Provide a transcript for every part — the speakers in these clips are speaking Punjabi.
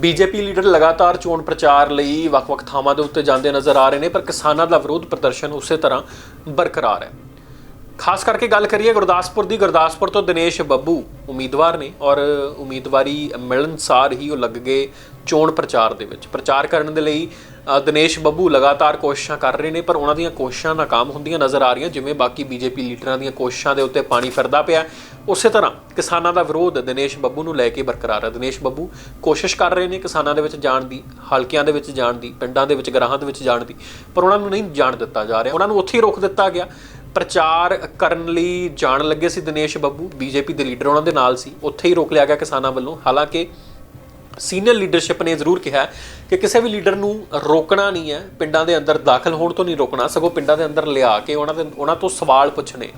ਬੀਜੇਪੀ ਲੀਡਰ ਲਗਾਤਾਰ ਚੋਣ ਪ੍ਰਚਾਰ ਲਈ ਵੱਖ-ਵੱਖ ਥਾਵਾਂ ਦੇ ਉੱਤੇ ਜਾਂਦੇ ਨਜ਼ਰ ਆ ਰਹੇ ਨੇ, ਪਰ ਕਿਸਾਨਾਂ ਦਾ ਵਿਰੋਧ ਪ੍ਰਦਰਸ਼ਨ ਉਸੇ ਤਰ੍ਹਾਂ ਬਰਕਰਾਰ ਹੈ। ਖਾਸ ਕਰਕੇ ਗੱਲ ਕਰੀਏ ਗੁਰਦਾਸਪੁਰ ਦੀ, ਗੁਰਦਾਸਪੁਰ ਤੋਂ ਦਿਨੇਸ਼ ਬੱਬੂ ਉਮੀਦਵਾਰ ਨੇ ਔਰ ਉਮੀਦਵਾਰੀ ਮਿਲਣਸਾਰ ਹੀ ਉਹ ਲੱਗ ਗਏ ਚੋਣ ਪ੍ਰਚਾਰ ਦੇ ਵਿੱਚ। ਪ੍ਰਚਾਰ ਕਰਨ ਦੇ ਲਈ ਦਿਨੇਸ਼ ਬੱਬੂ ਲਗਾਤਾਰ ਕੋਸ਼ਿਸ਼ਾਂ ਕਰ ਰਹੇ ਨੇ, ਪਰ ਉਹਨਾਂ ਦੀਆਂ ਕੋਸ਼ਿਸ਼ਾਂ ਨਾਕਾਮ ਹੁੰਦੀਆਂ ਨਜ਼ਰ ਆ ਰਹੀਆਂ, ਜਿਵੇਂ ਬਾਕੀ ਬੀਜੇਪੀ ਲੀਡਰਾਂ ਦੀਆਂ ਕੋਸ਼ਿਸ਼ਾਂ ਦੇ ਉੱਤੇ ਪਾਣੀ ਫਿਰਦਾ ਪਿਆ। ਉਸੇ ਤਰ੍ਹਾਂ ਕਿਸਾਨਾਂ ਦਾ ਵਿਰੋਧ ਦਿਨੇਸ਼ ਬੱਬੂ ਨੂੰ ਲੈ ਕੇ ਬਰਕਰਾਰ ਹੈ। ਦਿਨੇਸ਼ ਬੱਬੂ ਕੋਸ਼ਿਸ਼ ਕਰ ਰਹੇ ਨੇ ਕਿਸਾਨਾਂ ਦੇ ਵਿੱਚ ਜਾਣ ਦੀ, ਹਲਕਿਆਂ ਦੇ ਵਿੱਚ ਜਾਣ ਦੀ, ਪਿੰਡਾਂ ਦੇ ਵਿੱਚ, ਗਰਾਹਾਂ ਦੇ ਵਿੱਚ ਜਾਣ ਦੀ, ਪਰ ਉਹਨਾਂ ਨੂੰ ਨਹੀਂ ਜਾਣ ਦਿੱਤਾ ਜਾ ਰਿਹਾ। ਉਹਨਾਂ ਨੂੰ ਉੱਥੇ ਹੀ ਰੋਕ ਦਿੱਤਾ ਗਿਆ। ਪ੍ਰਚਾਰ ਕਰਨ ਲਈ ਜਾਣ ਲੱਗੇ ਸੀ ਦਿਨੇਸ਼ ਬੱਬੂ, ਬੀਜੇਪੀ ਦੇ ਲੀਡਰ ਉਹਨਾਂ ਦੇ ਨਾਲ ਸੀ। ਉੱਥੇ ਹੀ ਰੋਕ ਲਿਆ ਗਿਆ ਕਿਸਾਨਾਂ ਵੱਲੋਂ। ਹਾਲਾਂਕਿ ਸੀਨੀਅਰ ਲੀਡਰਸ਼ਿਪ ਨੇ ਜ਼ਰੂਰ ਕਿਹਾ ਕਿ ਕਿਸੇ ਵੀ ਲੀਡਰ ਨੂੰ ਰੋਕਣਾ ਨਹੀਂ ਹੈ, ਪਿੰਡਾਂ ਦੇ ਅੰਦਰ ਦਾਖਲ ਹੋਣ ਤੋਂ ਨਹੀਂ ਰੋਕਣਾ, ਸਗੋਂ ਪਿੰਡਾਂ ਦੇ ਅੰਦਰ ਲਿਆ ਕੇ ਉਹਨਾਂ ਦੇ ਉਹਨਾਂ ਤੋਂ ਸਵਾਲ ਪੁੱਛਣੇ।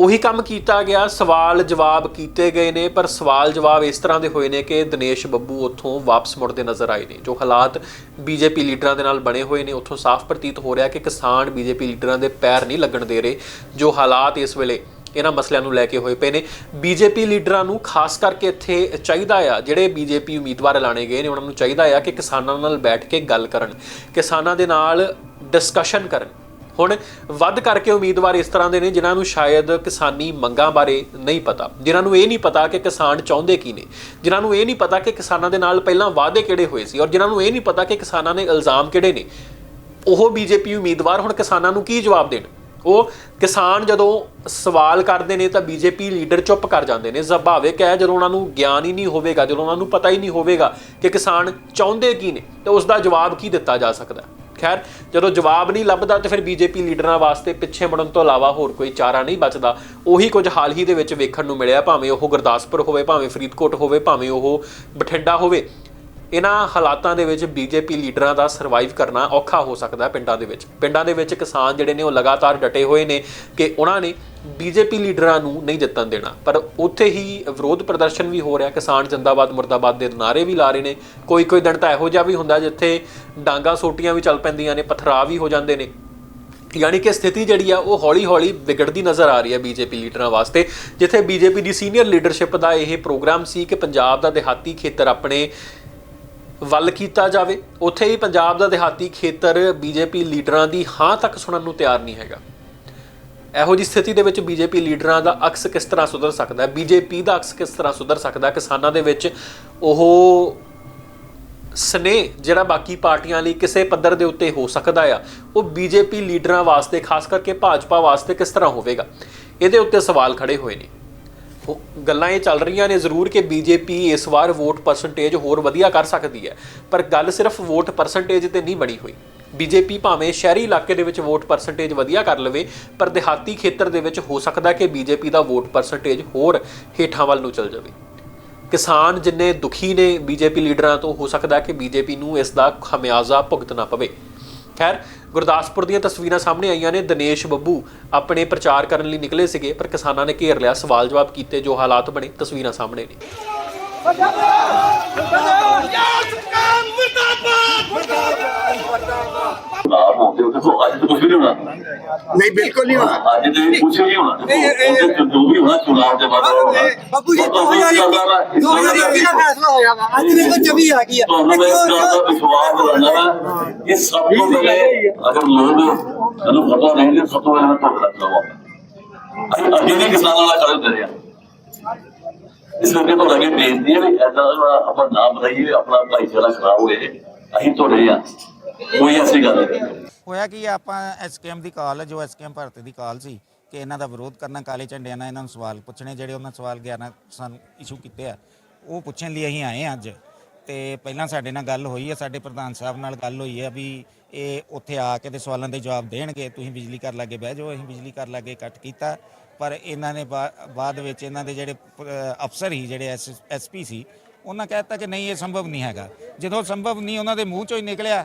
ਉਹੀ ਕੰਮ ਕੀਤਾ ਗਿਆ, ਸਵਾਲ ਜਵਾਬ ਕੀਤੇ ਗਏ ਨੇ, ਪਰ ਸਵਾਲ ਜਵਾਬ ਇਸ ਤਰ੍ਹਾਂ ਦੇ ਹੋਏ ਨੇ ਕਿ ਦਿਨੇਸ਼ ਬੱਬੂ ਉੱਥੋਂ ਵਾਪਸ ਮੁੜਦੇ ਨਜ਼ਰ ਆਏ ਨੇ। ਜੋ ਹਾਲਾਤ ਬੀਜੇਪੀ ਲੀਡਰਾਂ ਦੇ ਨਾਲ ਬਣੇ ਹੋਏ ਨੇ, ਉੱਥੋਂ ਸਾਫ਼ ਪ੍ਰਤੀਤ ਹੋ ਰਿਹਾ ਕਿ ਕਿਸਾਨ ਬੀਜੇਪੀ ਲੀਡਰਾਂ ਦੇ ਪੈਰ ਨਹੀਂ ਲੱਗਣ ਦੇ ਰਹੇ, ਜੋ ਹਾਲਾਤ ਇਸ ਵੇਲੇ ਇਹਨਾਂ ਮਸਲਿਆਂ ਨੂੰ ਲੈ ਕੇ ਹੋਏ ਪਏ ਨੇ। ਬੀਜੇਪੀ ਲੀਡਰਾਂ ਨੂੰ ਖਾਸ ਕਰਕੇ ਇੱਥੇ ਚਾਹੀਦਾ ਆ, ਜਿਹੜੇ ਬੀਜੇਪੀ ਉਮੀਦਵਾਰ ਐਲਾਨੇ ਗਏ ਨੇ, ਉਹਨਾਂ ਨੂੰ ਚਾਹੀਦਾ ਆ ਕਿ ਕਿਸਾਨਾਂ ਨਾਲ ਬੈਠ ਕੇ ਗੱਲ ਕਰਨ, ਕਿਸਾਨਾਂ ਦੇ ਨਾਲ ਡਿਸਕਸ਼ਨ ਕਰਨ। ਹੁਣ ਵੱਧ ਕਰਕੇ ਉਮੀਦਵਾਰ ਇਸ ਤਰ੍ਹਾਂ ਦੇ ਨੇ ਜਿਨ੍ਹਾਂ ਨੂੰ ਸ਼ਾਇਦ ਕਿਸਾਨੀ ਮੰਗਾਂ ਬਾਰੇ ਨਹੀਂ ਪਤਾ, ਜਿਨ੍ਹਾਂ ਨੂੰ ਇਹ ਨਹੀਂ ਪਤਾ ਕਿ ਕਿਸਾਨ ਚਾਹੁੰਦੇ ਕੀ ਨੇ, ਜਿਨ੍ਹਾਂ ਨੂੰ ਇਹ ਨਹੀਂ ਪਤਾ ਕਿ ਕਿਸਾਨਾਂ ਦੇ ਨਾਲ ਪਹਿਲਾਂ ਵਾਅਦੇ ਕਿਹੜੇ ਹੋਏ ਸੀ ਔਰ ਜਿਨ੍ਹਾਂ ਨੂੰ ਇਹ ਨਹੀਂ ਪਤਾ ਕਿ ਕਿਸਾਨਾਂ ਨੇ ਇਲਜ਼ਾਮ ਕਿਹੜੇ ਨੇ, ਉਹ ਬੀਜੇਪੀ ਉਮੀਦਵਾਰ ਹੁਣ ਕਿਸਾਨਾਂ ਨੂੰ ਕੀ ਜਵਾਬ ਦੇਣ ਉਹ ਕਿਸਾਨ ਜਦੋਂ ਸਵਾਲ ਕਰਦੇ ਨੇ ਤਾਂ ਬੀਜੇਪੀ ਲੀਡਰ ਚੁੱਪ ਕਰ ਜਾਂਦੇ ਨੇ, ਸੁਭਾਵਿਕ ਹੈ ਜਦੋਂ ਉਹਨਾਂ ਨੂੰ ਗਿਆਨ ਹੀ ਨਹੀਂ ਹੋਵੇਗਾ, ਜਦੋਂ ਉਹਨਾਂ ਨੂੰ ਪਤਾ ਹੀ ਨਹੀਂ ਹੋਵੇਗਾ ਕਿ ਕਿਸਾਨ ਚਾਹੁੰਦੇ ਕੀ ਨੇ, ਤੇ ਉਸ ਦਾ ਜਵਾਬ ਕੀ ਦਿੱਤਾ ਜਾ ਸਕਦਾ ਹੈ। ਖੈਰ, ਜਦੋਂ ਜਵਾਬ ਨਹੀਂ ਲੱਭਦਾ ਤੇ ਫਿਰ ਬੀਜੇਪੀ ਲੀਡਰਾਂ ਵਾਸਤੇ ਪਿੱਛੇ ਮੁੜਨ ਤੋਂ ਇਲਾਵਾ ਹੋਰ ਕੋਈ ਚਾਰਾ ਨਹੀਂ ਬਚਦਾ। ਉਹੀ ਕੁਝ ਹਾਲ ਹੀ ਦੇ ਵਿੱਚ ਵੇਖਣ ਨੂੰ ਮਿਲਿਆ, ਭਾਵੇਂ ਉਹ ਗੁਰਦਾਸਪੁਰ ਹੋਵੇ, ਭਾਵੇਂ ਫਰੀਦਕੋਟ ਹੋਵੇ, ਭਾਵੇਂ ਉਹ ਬਠਿੰਡਾ ਹੋਵੇ। ਇਹਨਾਂ ਹਾਲਾਤਾਂ ਦੇ ਵਿੱਚ ਬੀਜੇਪੀ ਲੀਡਰਾਂ ਦਾ ਸਰਵਾਈਵ ਕਰਨਾ ਔਖਾ ਹੋ ਸਕਦਾ ਹੈ ਪਿੰਡਾਂ ਦੇ ਵਿੱਚ। ਪਿੰਡਾਂ ਦੇ ਵਿੱਚ ਕਿਸਾਨ ਜਿਹੜੇ ਨੇ ਉਹ ਲਗਾਤਾਰ ਡਟੇ ਹੋਏ ਨੇ ਕਿ ਉਹਨਾਂ ਨੇ ਬੀਜੇਪੀ ਲੀਡਰਾਂ ਨੂੰ ਨਹੀਂ ਜਿੱਤਣ ਦੇਣਾ। ਪਰ ਉੱਥੇ ਹੀ ਵਿਰੋਧ ਪ੍ਰਦਰਸ਼ਨ ਵੀ ਹੋ ਰਿਹਾ। ਕਿਸਾਨ ਜਿੰਦਾਬਾਦ, ਮੁਰਦਾਬਾਦ ਦੇ ਨਾਰੇ ਵੀ ਲਾ ਰਹੇ ਨੇ। ਕੋਈ ਕੋਈ ਦਿਨ ਤਾਂ ਇਹੋ ਜਿਹਾ ਵੀ ਹੁੰਦਾ ਜਿੱਥੇ ਡਾਂਗਾ ਸੋਟੀਆਂ ਵੀ ਚੱਲ ਪੈਂਦੀਆਂ ਨੇ, ਪਥਰਾਅ ਵੀ ਹੋ ਜਾਂਦੇ ਨੇ। ਯਾਨੀ ਕਿ ਸਥਿਤੀ ਜਿਹੜੀ ਆ, ਉਹ ਹੌਲੀ-ਹੌਲੀ ਵਿਗੜਦੀ ਨਜ਼ਰ ਆ ਰਹੀ ਹੈ ਬੀਜੇਪੀ ਲੀਡਰਾਂ ਵਾਸਤੇ, ਜਿੱਥੇ ਬੀਜੇਪੀ ਦੀ ਸੀਨੀਅਰ ਲੀਡਰਸ਼ਿਪ ਦਾ ਇਹ ਪ੍ਰੋਗਰਾਮ ਸੀ ਕਿ ਪੰਜਾਬ ਦਾ ਦਿਹਾਤੀ ਖੇਤਰ ਆਪਣੇ ਵੱਲ ਕੀਤਾ ਜਾਵੇ, ਉੱਥੇ ਹੀ ਪੰਜਾਬ ਦਾ ਦਿਹਾਤੀ ਖੇਤਰ ਬੀਜੇਪੀ ਲੀਡਰਾਂ ਦੀ ਹਾਂ ਤੱਕ ਸੁਣਨ ਨੂੰ ਤਿਆਰ ਨਹੀਂ ਹੈਗਾ। ਇਹੋ ਜੀ ਸਥਿਤੀ ਦੇ ਵਿੱਚ ਬੀਜੇਪੀ ਲੀਡਰਾਂ ਦਾ ਅਕਸ ਕਿਸ ਤਰ੍ਹਾਂ ਸੁਧਰ ਸਕਦਾ ਹੈ? ਬੀਜੇਪੀ ਦਾ ਅਕਸ ਕਿਸ ਤਰ੍ਹਾਂ ਸੁਧਰ ਸਕਦਾ ਕਿਸਾਨਾਂ ਦੇ ਵਿੱਚ ਉਹ ਸਨੇਹ ਜਿਹੜਾ ਬਾਕੀ ਪਾਰਟੀਆਂ ਲਈ ਕਿਸੇ ਪੱਧਰ ਦੇ ਉੱਤੇ ਹੋ ਸਕਦਾ ਆ, ਉਹ ਬੀਜੇਪੀ ਲੀਡਰਾਂ ਵਾਸਤੇ, ਖਾਸ ਕਰਕੇ ਭਾਜਪਾ ਵਾਸਤੇ ਕਿਸ ਤਰ੍ਹਾਂ ਹੋਵੇਗਾ? ਇਹਦੇ ਉੱਤੇ ਸਵਾਲ ਖੜੇ ਹੋਏ ਨੇ। ਗੱਲਾਂ ਇਹ ਚੱਲ ਰਹੀਆਂ ਨੇ ਜ਼ਰੂਰ ਕਿ ਬੀਜੇਪੀ ਇਸ ਵਾਰ ਵੋਟ ਪਰਸੈਂਟੇਜ ਹੋਰ ਵਧੀਆ ਕਰ ਸਕਦੀ ਹੈ। ਪਰ ਗੱਲ ਸਿਰਫ ਵੋਟ ਪਰਸੈਂਟੇਜ ਤੇ ਨਹੀਂ ਬਣੀ ਹੋਈ। ਬੀਜੇਪੀ ਭਾਵੇਂ ਸ਼ਹਿਰੀ ਇਲਾਕੇ ਦੇ ਵਿੱਚ ਵੋਟ ਪਰਸੈਂਟੇਜ ਵਧੀਆ ਕਰ ਲਵੇ, ਪਰ ਦਿਹਾਤੀ ਖੇਤਰ ਦੇ ਵਿੱਚ ਹੋ ਸਕਦਾ ਕਿ ਬੀਜੇਪੀ ਦਾ ਵੋਟ ਪਰਸੈਂਟੇਜ ਹੋਰ ਹੇਠਾਂ ਵੱਲ ਨੂੰ ਚਲ ਜਾਵੇ। ਕਿਸਾਨ ਜਿੰਨੇ ਦੁਖੀ ਨੇ ਬੀਜੇਪੀ ਲੀਡਰਾਂ ਤੋਂ, ਹੋ ਸਕਦਾ ਕਿ ਬੀਜੇਪੀ ਨੂੰ ਇਸ ਦਾ ਖਮਿਆਜ਼ਾ ਭੁਗਤਣਾ ਪਵੇ। ਖੈਰ ਗੁਰਦਾਸਪੁਰ ਦੀਆਂ ਤਸਵੀਰਾਂ ਸਾਹਮਣੇ ਆਈਆਂ ਨੇ। ਦਿਨੇਸ਼ ਬੱਬੂ ਆਪਣੇ ਪ੍ਰਚਾਰ ਕਰਨ ਲਈ ਨਿਕਲੇ ਸੀਗੇ, ਪਰ ਕਿਸਾਨਾਂ ਨੇ ਘੇਰ ਲਿਆ, ਸਵਾਲ ਜਵਾਬ ਕੀਤੇ, ਜੋ ਹਾਲਾਤ ਬਣੇ, ਤਸਵੀਰਾਂ ਸਾਹਮਣੇ ਨੇ। ਲਾਭ ਹੁੰਦੇ ਉਹ ਦੇਖੋ ਅੱਜ ਤਾਂ ਕੁਝ ਵੀ ਨਹੀਂ ਹੋਣਾ। ਨਹੀਂ ਬਿਲਕੁਲ ਨਹੀਂ ਹੋਣਾ। ਅੱਜ ਤੇ ਕੁਝ ਵੀ ਨਹੀਂ ਹੋਣਾ। ਚ ਜੋ ਵੀ ਹੋਣਾ ਚੁਣਾਵ ਦੇ ਬਾਅਦ ਹੋਣਾ। ਬਾਬੂ ਜੀ 2021 2021 ਦਾ ਫੈਸਲਾ ਹੋਇਆ ਵਾ। ਅੱਜ ਦੇਖੋ 24 ਆ ਗਈ ਆ। ਤੁਹਾਨੂੰ ਮੈਂ ਇਸ ਗੱਲ ਦਾ ਵਿਸ਼ਵਾਸ ਦਿਲਾਉਣਾ ਵਾ ਇਹ ਸਭ ਤੋਂ ਪਹਿਲੇ ਅਗਰ ਲੋਕ ਇਹਨੂੰ ਪਤਾ ਨਹੀਂ ਤੇ ਸਭ ਤੋਂ ਪਹਿਲੇ ਧੋਖਾ ਲੱਗਦਾ ਵਾ ਅਸੀਂ ਅੱਗੇ ਵੀ ਕਿਸਾਨਾਂ ਨਾਲ ਖੜੇ ਹੁੰਦੇ ਰਹੇ ਇਸ ਕਰਕੇ ਤੁਹਾਡਾ ਅੱਗੇ ਬੇਨਤੀ ਹੈ ਵੀ ਐਦਾਂ ਆਪਾਂ ਨਾ ਬਣਾਈਏ ਆਪਣਾ ਭਾਈਚਾਰਾ ਖਰਾਬ ਹੋਏ ਅਸੀਂ ਤੁਹਾਡੇ ਆ। ਕੋਈ ਐਸੀ ਗੱਲ ਨਹੀਂ। ਹੋਇਆ ਕਿ ਆਪਾਂ ਐਸਕੇਐਮ ਦੀ ਕਾਲ ਹੈ ਜੋ ਐਸਕੇਐਮ ਭਾਰਤ ਦੀ ਕਾਲ ਸੀ, ਕਿ ਇਹਨਾਂ ਦਾ ਵਿਰੋਧ ਕਰਨਾ, ਕਾਲੇ ਝੰਡਿਆਂ ਨਾਲ ਇਹਨਾਂ ਨੂੰ ਸਵਾਲ ਪੁੱਛਣੇ, ਜਿਹੜੇ ਉਹਨਾਂ ਸਵਾਲ 11 ਸਾਨੂੰ ਇਸ਼ੂ ਕੀਤੇ ਆ, ਉਹ ਪੁੱਛਣ ਲਈ ਅਸੀਂ ਆਏ ਹਾਂ ਅੱਜ। ਤੇ ਪਹਿਲਾਂ ਸਾਡੇ ਨਾਲ ਗੱਲ ਹੋਈ ਹੈ ਸਾਡੇ ਪ੍ਰਧਾਨ ਸਾਹਿਬ ਨਾਲ ਗੱਲ ਹੋਈ ਹੈ ਵੀ ਇਹ ਉੱਥੇ ਆ ਕੇ ਤੇ ਸਵਾਲਾਂ ਦੇ ਜਵਾਬ ਦੇਣਗੇ, ਤੁਸੀਂ ਬਿਜਲੀ ਕਰ ਲਾਗੇ ਬਹਿ ਜਾਓ, ਅਸੀਂ ਬਿਜਲੀ ਕਰ ਲਾਗੇ ਕੱਟ ਕੀਤਾ। ਪਰ ਇਹਨਾਂ ਨੇ ਬਾ- ਬਾਅਦ ਵਿੱਚ ਇਹਨਾਂ ਦੇ ਜਿਹੜੇ ਅਫਸਰ ਹੀ ਜਿਹੜੇ ਐਸਪੀ ਸੀ, ਉਹਨਾਂ ਕਹਿਤਾ ਕਿ ਨਹੀਂ, ਇਹ ਸੰਭਵ ਨਹੀਂ ਹੈਗਾ। ਜਦੋਂ ਸੰਭਵ ਨਹੀਂ, ਉਹਨਾਂ ਦੇ ਮੂੰਹ ਚੋਂ ਹੀ ਨਿਕਲਿਆ।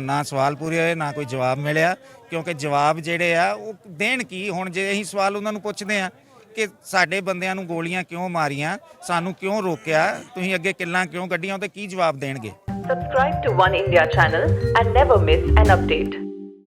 ਨਾ ਸਵਾਲ ਪੂਰੇ ਹੋਏ, ਨਾ ਕੋਈ ਜਵਾਬ ਮਿਲਿਆ, ਕਿਉਂਕਿ ਜਵਾਬ ਜਿਹੜੇ ਆ, ਉਹ ਦੇਣ ਕੀ ਹੁਣ ਜੇ ਅਸੀਂ ਸਵਾਲ ਉਹਨਾਂ ਨੂੰ ਪੁੱਛਦੇ ਆ ਕਿ ਸਾਡੇ ਬੰਦਿਆਂ ਨੂੰ ਗੋਲੀਆਂ ਕਿਉਂ ਮਾਰੀਆਂ, ਸਾਨੂੰ ਕਿਉਂ ਰੋਕਿਆ, ਤੁਸੀਂ ਅੱਗੇ ਕਿੱਲਾਂ ਕਿਉਂ ਕੱਢੀਆਂ, ਉਹਦੇ ਕੀ ਜਵਾਬ ਦੇਣਗੇ Subscribe to One India channel and never miss an update.